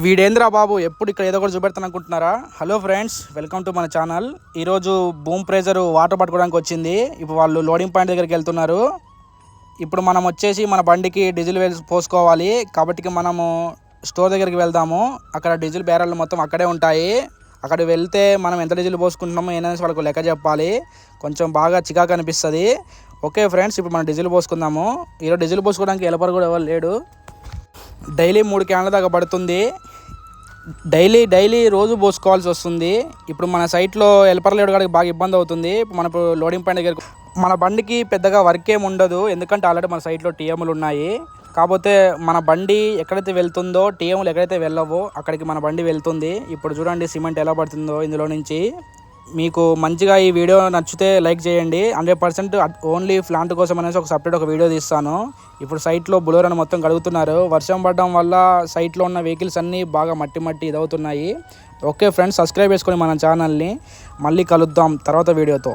వీడేంద్రా బాబు ఎప్పుడు ఇక్కడ ఏదో ఒకటి చూపెడతాను అనుకుంటున్నారా? హలో ఫ్రెండ్స్ వెల్కమ్ టు మన ఛానల్ ఈరోజు బూమ్ ప్రెజర్ వాటర్ పట్టుకోవడానికి వచ్చింది. ఇప్పుడు వాళ్ళు లోడింగ్ పాయింట్ దగ్గరికి వెళ్తున్నారు. ఇప్పుడు మనం వచ్చేసి మన బండికి డీజిల్ వేసి పోసుకోవాలి. కాబట్టి మనము స్టోర్ దగ్గరికి వెళ్దాము. అక్కడ డీజిల్ బ్యారెల్ మొత్తం అక్కడే ఉంటాయి. అక్కడ వెళ్తే మనం ఎంత డీజిల్ పోసుకుంటున్నామో ఏంటనేసి వాళ్ళకు లెక్క చెప్పాలి. కొంచెం బాగా చికాకు అనిపిస్తుంది. ఓకే ఫ్రెండ్స్ ఇప్పుడు మనం డీజిల్ పోసుకుందాము. ఈరోజు డీజిల్ పోసుకోవడానికి ఎలపరు కూడా ఎవరు లేడు. డైలీ మూడు క్యాన్ల దాకా పడుతుంది. డైలీ డైలీ రోజు పోసుకోవాల్సి వస్తుంది. ఇప్పుడు మన సైట్లో హెల్పర్ కాడికి బాగా ఇబ్బంది అవుతుంది. మన లోడింగ్ పాయింట్ దగ్గర మన బండికి పెద్దగా వర్క్ ఏమి ఉండదు. ఎందుకంటే ఆల్రెడీ మన సైట్లో టీఎంలు ఉన్నాయి. కాకపోతే మన బండి ఎక్కడైతే వెళ్తుందో టీఎంలు ఎక్కడైతే వెళ్ళవో అక్కడికి మన బండి వెళ్తుంది. ఇప్పుడు చూడండి సిమెంట్ ఎలా పడుతుందో ఇందులో నుంచి. మీకు మంచిగా ఈ వీడియో నచ్చితే లైక్ చేయండి. హండ్రెడ్ పర్సెంట్ ఓన్లీ ప్లాంట్ కోసం అనేసి ఒక సపరేట్ ఒక వీడియో తీస్తాను. ఇప్పుడు సైట్లో బులోరని మొత్తం కడుగుతున్నారు. వర్షం పడడం వల్ల సైట్లో ఉన్న వెహికల్స్ అన్నీ బాగా మట్టి మట్టి ఇదవుతున్నాయి. ఓకే ఫ్రెండ్స్ సబ్స్క్రైబ్ చేసుకొని మన ఛానల్ని మళ్ళీ కలుద్దాం తర్వాత వీడియోతో.